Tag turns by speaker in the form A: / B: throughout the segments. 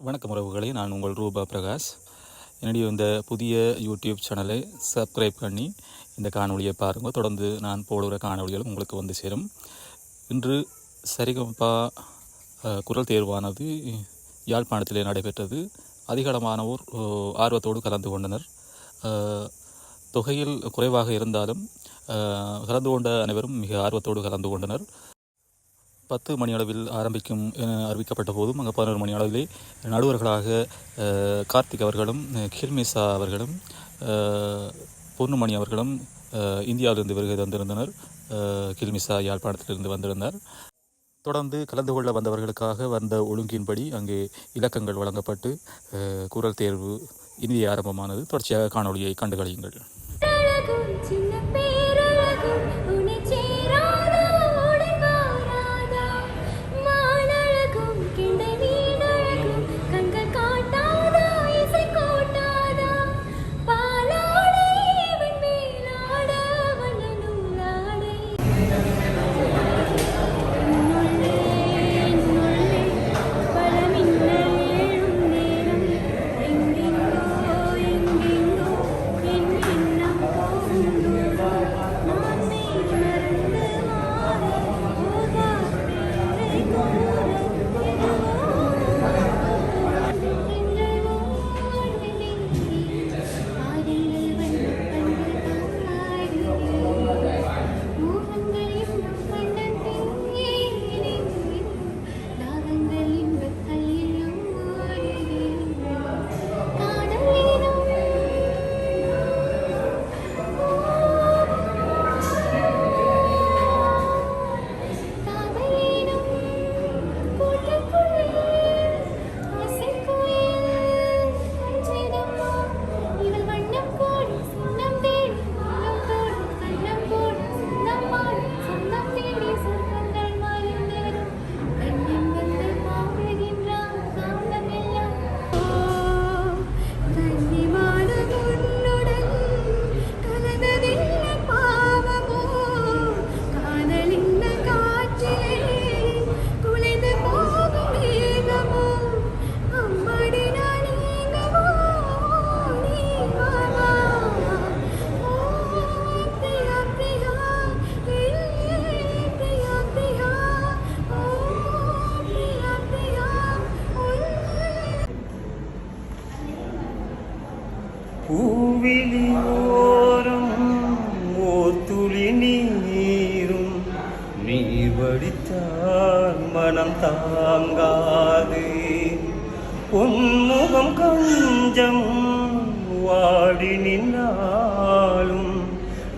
A: வணக்கம் உறவுகளே நான் உங்கள் ரூபா பிரகாஷ். என்னுடைய இந்த புதிய யூடியூப் சேனலை சப்ஸ்கிரைப் பண்ணி இந்த காணொளியை பாருங்கள் தொடர்ந்து நான் போடுகிற காணொளிகளும் உங்களுக்கு வந்து சேரும். இன்று சரிகமப்பா குரல் தேர்வானது யாழ்ப்பாணத்திலே நடைபெற்றது. அதிகளமானோர் ஆர்வத்தோடு கலந்து கொண்டனர். தொகையில் குறைவாக இருந்தாலும் கலந்து கொண்ட அனைவரும் மிக ஆர்வத்தோடு கலந்து கொண்டனர். பத்து மணி அளவில் ஆரம்பிக்கும் என அறிவிக்கப்பட்ட போதும் அங்கே பதினோரு மணி அளவிலே நடுவர்களாக கார்த்திக் அவர்களும் அஹ், கில்மிசா அவர்களும் பொன்னுமணி அவர்களும் இந்தியாவிலிருந்து வருகை தந்திருந்தனர். அஹ், கில்மிசா யாழ்ப்பாணத்திலிருந்து வந்திருந்தார். தொடர்ந்து கலந்து கொள்ள வந்தவர்களுக்காக வந்த ஒழுங்கின்படி அங்கே இலக்கங்கள் வழங்கப்பட்டு குரல் தேர்வு இந்திய ஆரம்பமானது. தொடர்ச்சியாக காணொலியை கண்டுகளியுங்கள்
B: ஓரம் ஓத்துளி நீரும்.
C: நீர் வடித்தால் மனம் தாங்காது. உன்முகம் கஞ்சம் வாடி நின்னாலும்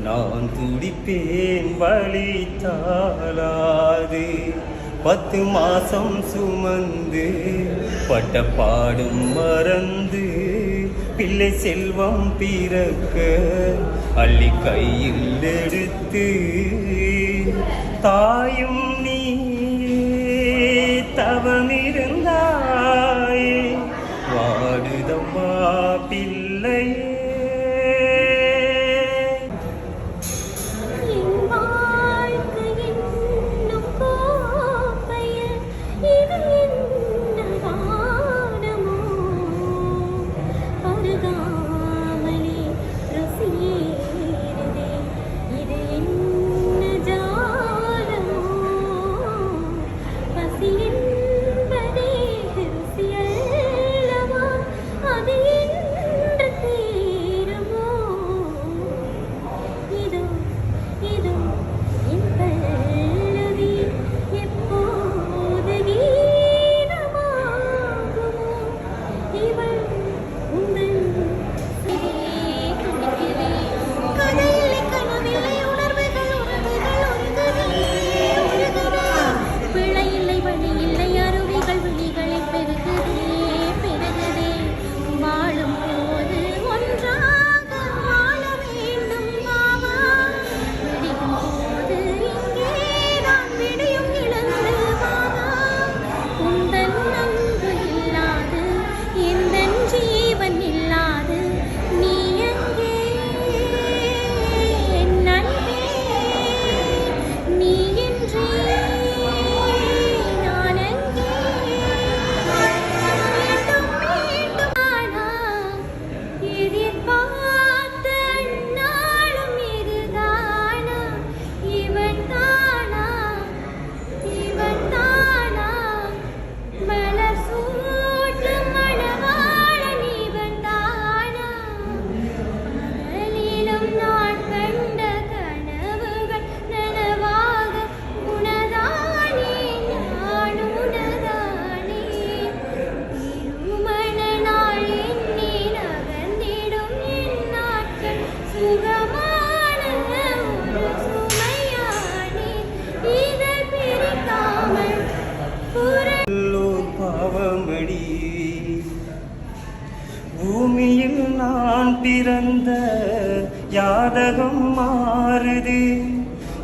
C: நான் துடிப்பேன் வழி தாளாது பத்து மாசம் சுமந்து பட்ட பாடும் மறந்து பிள்ளை செல்வம் பிறக்க அள்ளி கையில் எடுத்து தாயும் நீ தவமிருந்தாயே. வாடுதம்மா பிள்ளையே.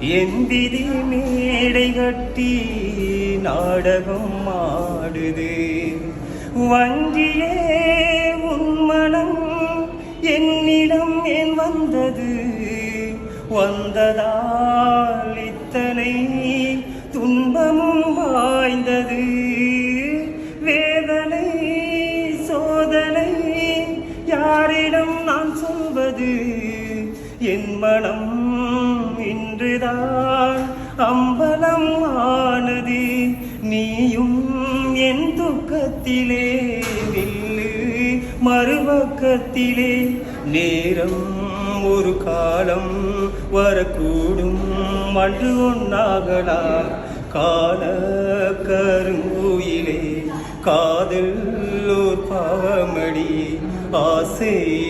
C: எந்திரி மேடை கட்டி நாடகம் ஆடுது. வஞ்சியே உன்மனம் என்னிடம் ஏன் வந்தது? வந்ததால் இத்தனை துன்பமும் வாய்ந்தது. வேதனை சோதனை யாரிடம் நான் சொல்வது? என் மனம் இன்றுதான் அம்பலம் ஆனது நீயும் என் துக்கத்திலே. வில்லு மறுபக்கத்திலே. நேரம் ஒரு காலம் வரக்கூடும். மன்று ஒன்னாகலாம் கால கருங்குயிலே. காதல் ஒரு பாவமடி. ஆசை